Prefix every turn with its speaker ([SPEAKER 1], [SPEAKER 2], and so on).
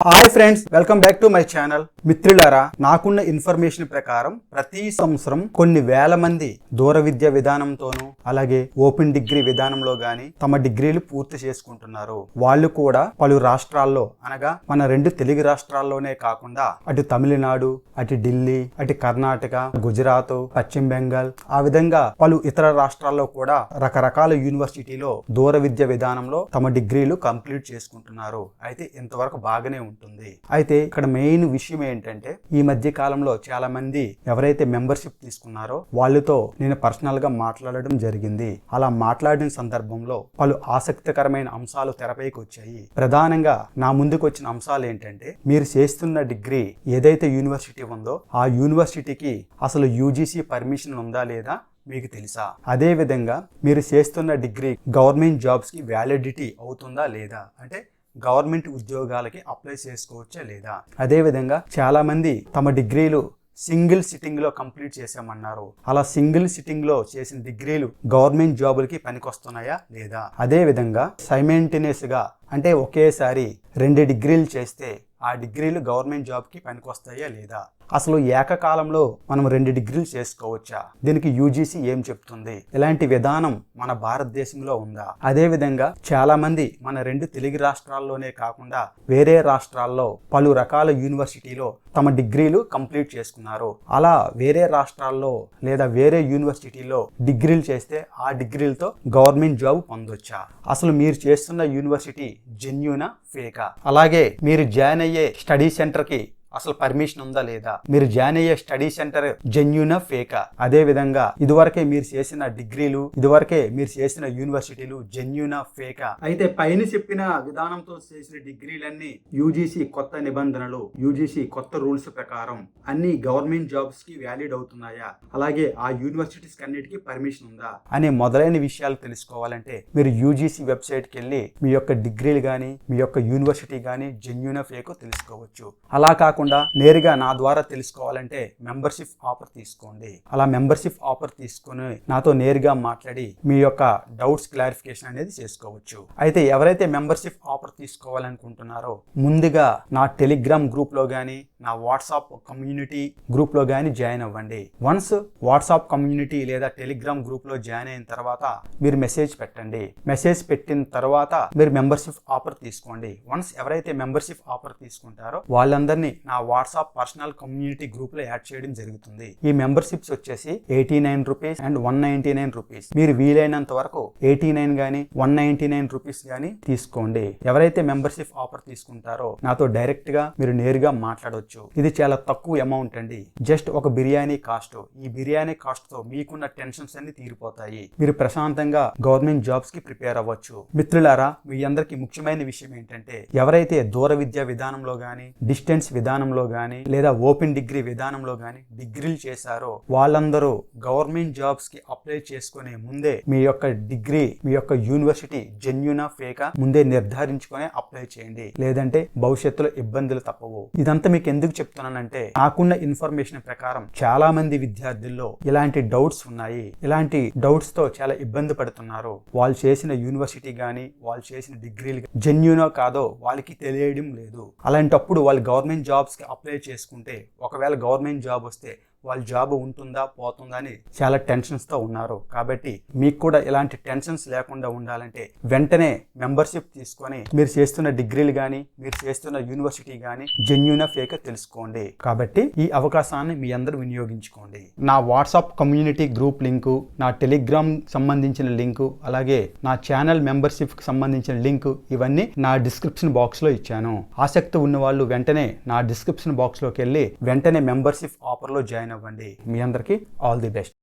[SPEAKER 1] Hi friends welcome back to my channel మిత్రులారా నాకున్న information ప్రకారం ప్రతి సంవత్సరం కొన్ని వేల మంది దూర విద్య విధానంతోనూ అలాగే ఓపెన్ డిగ్రీ విధానంలో గాని తమ డిగ్రీలు పూర్తి చేసుకుంటున్నారు. వాళ్ళు కూడా పలు రాష్ట్రాల్లో అనగా మన రెండు తెలుగు రాష్ట్రాల్లోనే కాకుండా అటు తమిళనాడు అటు ఢిల్లీ అటు కర్ణాటక గుజరాత్ పశ్చిమ బెంగాల్ ఆ విధంగా పలు ఇతర రాష్ట్రాల్లో కూడా రకరకాల యూనివర్సిటీలో దూర విద్య విధానంలో తమ డిగ్రీలు కంప్లీట్ చేసుకుంటున్నారు. అయితే ఇంతవరకు బాగానే ఉంటుంది. అయితే ఇక్కడ మెయిన్ విషయం ఏంటంటే ఈ మధ్య కాలంలో చాలా మంది ఎవరైతే మెంబర్షిప్ తీసుకున్నారో వాళ్ళతో నేను పర్సనల్గా మాట్లాడడం జరిగింది. అలా మాట్లాడిన సందర్భంలో పలు ఆసక్తికరమైన అంశాలు తెరపైకి వచ్చాయి. ప్రధానంగా నా ముందుకు వచ్చిన అంశాలు ఏంటంటే మీరు చేస్తున్న డిగ్రీ ఏదైతే యూనివర్సిటీ ఉందో ఆ యూనివర్సిటీకి అసలు యూజీసీ పర్మిషన్ ఉందా లేదా మీకు తెలుసా? అదే విధంగా మీరు చేస్తున్న డిగ్రీ గవర్నమెంట్ జాబ్స్కి వ్యాలిడిటీ అవుతుందా లేదా? అంటే గవర్నమెంట్ ఉద్యోగాలకి అప్లై చేసుకోవచ్చా లేదా? అదేవిధంగా చాలామంది చాలా మంది తమ డిగ్రీలు సింగిల్ సిట్టింగ్లో కంప్లీట్ చేసామన్నారు అలా సింగిల్ సిట్టింగ్లో చేసిన డిగ్రీలు గవర్నమెంట్ జాబులకి పనికొస్తున్నాయా లేదా? అదే విధంగా సైమెంటేనియస్గా అంటే ఒకేసారి రెండు డిగ్రీలు చేస్తే ఆ డిగ్రీలు గవర్నమెంట్ జాబ్కి పనికొస్తాయా లేదా? అసలు ఏకకాలంలో మనం రెండు డిగ్రీలు చేసుకోవచ్చా? దీనికి యూజీసీ ఏం చెప్తుంది? ఇలాంటి విధానం మన భారతదేశంలో ఉందా? అదే విధంగా చాలా మంది మన రెండు తెలుగు రాష్ట్రాల్లోనే కాకుండా వేరే రాష్ట్రాల్లో పలు రకాల యూనివర్సిటీలో తమ డిగ్రీలు కంప్లీట్ చేసుకున్నారు. అలా వేరే రాష్ట్రాల్లో లేదా వేరే యూనివర్సిటీలో డిగ్రీలు చేస్తే ఆ డిగ్రీలతో గవర్నమెంట్ జాబ్ పొందొచ్చా? అసలు మీరు చేస్తున్న యూనివర్సిటీ జెన్యునా ఫేకా? అలాగే మీరు జాయిన్ అయ్యే స్టడీ సెంటర్కి అసలు పర్మిషన్ ఉందా లేదా? మీరు జాయిన్ అయ్యే స్టడీ సెంటర్ జెన్యునా ఫేకా? అదే విధంగా ఇదివరకే మీరు చేసిన డిగ్రీలు ఇదివరకే మీరు చేసిన యూనివర్సిటీలు జెన్యునా ఫేకా? అయితే పైన చెప్పిన విధానంతో చేసిన డిగ్రీలన్నీ యూజీసీ కొత్త నిబంధనలు యూజీసీ కొత్త రూల్స్ ప్రకారం అన్ని గవర్నమెంట్ జాబ్స్కి వ్యాలిడ్ అవుతున్నాయా? అలాగే ఆ యూనివర్సిటీస్ అన్నిటికీ పర్మిషన్ ఉందా? అనే మొదలైన విషయాలు తెలుసుకోవాలంటే మీరు యూజీసీ వెబ్సైట్కి వెళ్ళి మీ యొక్క డిగ్రీలు కానీ మీ యొక్క యూనివర్సిటీ కానీ జెన్యునా ఫేకో తెలుసుకోవచ్చు. అలా కాకుండా నేరుగా నా ద్వారా తెలుసుకోవాలంటే మెంబర్షిప్ ఆఫర్ తీసుకోండి. అలా మెంబర్షిప్ ఆఫర్ తీసుకొని నాతో నేరుగా మాట్లాడి మీ యొక్క డౌట్స్ క్లారిఫికేషన్ అనేది చేసుకోవచ్చు. అయితే ఎవరైతే మెంబర్షిప్ ఆఫర్ తీసుకోవాలనుకుంటున్నారో ముందుగా నా టెలిగ్రామ్ గ్రూప్లో కానీ నా వాట్సాప్ కమ్యూనిటీ గ్రూప్లో కానీ జాయిన్ అవ్వండి. వన్స్ వాట్సాప్ కమ్యూనిటీ లేదా టెలిగ్రామ్ గ్రూప్లో జాయిన్ అయిన తర్వాత మీరు మెసేజ్ పెట్టండి. మెసేజ్ పెట్టిన తర్వాత మీరు మెంబర్షిప్ ఆఫర్ తీసుకోండి. వన్స్ ఎవరైతే మెంబర్షిప్ ఆఫర్ తీసుకుంటారో వాళ్ళందరినీ నా వాట్సాప్ పర్సనల్ కమ్యూనిటీ గ్రూప్లో యాడ్ చేయడం జరుగుతుంది. ఈ మెంబర్షిప్స్ వచ్చేసి eighty nine rupees and one ninety nine rupees. మీరు వీలైనంత వరకు ఎయిటీ నైన్ గానీ వన్ నైన్టీ నైన్ రూపీస్ గానీ తీసుకోండి. ఎవరైతే మెంబర్షిప్ ఆఫర్ తీసుకుంటారో నాతో డైరెక్ట్గా మీరు నేరుగా మాట్లాడవచ్చు ఇది చాలా తక్కువ అమౌంట్ అండి. జస్ట్ ఒక బిర్యానీ కాస్ట్. ఈ బిర్యానీ కాస్ట్తో మీకున్న టెన్షన్స్ అన్ని తీరిపోతాయి. మీరు ప్రశాంతంగా గవర్నమెంట్ జాబ్స్కి ప్రిపేర్ అవ్వచ్చు. మిత్రులారా మీ అందరికి ముఖ్యమైన విషయం ఏంటంటే ఎవరైతే దూర విద్యా విధానంలో గానీ డిస్టెన్స్ విధానం విధానంలో కానీ లేదా ఓపెన్ డిగ్రీ విధానంలో కానీ డిగ్రీలు చేశారో వాళ్ళందరూ గవర్నమెంట్ జాబ్స్కి అప్లై చేసుకునే ముందే మీ యొక్క డిగ్రీ మీ యొక్క యూనివర్సిటీ జెన్యునా ఫేకా ముందే నిర్ధారించుకొని అప్లై చేయండి. లేదంటే భవిష్యత్తులో ఇబ్బందులు తప్పవు. ఇదంతా మీకు ఎందుకు చెప్తున్నానంటే నాకున్న ఇన్ఫర్మేషన్ ప్రకారం చాలా మంది విద్యార్థుల్లో ఇలాంటి డౌట్స్ ఉన్నాయి. ఇలాంటి డౌట్స్తో చాలా ఇబ్బంది పడుతున్నారు. వాళ్ళు చేసిన యూనివర్సిటీ గానీ వాళ్ళు చేసిన డిగ్రీలు జెన్యునో కాదో వాళ్ళకి తెలియడం లేదు. అలాంటప్పుడు వాళ్ళు గవర్నమెంట్ జాబ్స్ కి అప్లై చేసుకుంటే ఒకవేళ గవర్నమెంట్ జాబ్ వస్తే వాళ్ళ జాబ్ ఉంటుందా పోతుందా అని చాలా టెన్షన్స్తో ఉన్నారు. కాబట్టి మీకు కూడా ఇలాంటి టెన్షన్స్ లేకుండా ఉండాలంటే వెంటనే మెంబర్షిప్ తీసుకొని మీరు చేస్తున్న డిగ్రీలు కానీ మీరు చేస్తున్న యూనివర్సిటీ కానీ జెన్యున్ ఫేక్ తెలుసుకోండి. కాబట్టి ఈ అవకాశాన్ని మీ అందరూ వినియోగించుకోండి. నా వాట్సాప్ కమ్యూనిటీ గ్రూప్ లింకు నా టెలిగ్రామ్ సంబంధించిన లింకు అలాగే నా ఛానల్ మెంబర్షిప్కి సంబంధించిన లింకు ఇవన్నీ నా డిస్క్రిప్షన్ బాక్స్లో ఇచ్చాను. ఆసక్తి ఉన్న వాళ్ళు వెంటనే నా డిస్క్రిప్షన్ బాక్స్లోకి వెళ్ళి వెంటనే మెంబర్షిప్ ఆఫర్లో జాయిన్ జాయిన్ అవ్వండి. మీ అందరికీ ఆల్ ది బెస్ట్.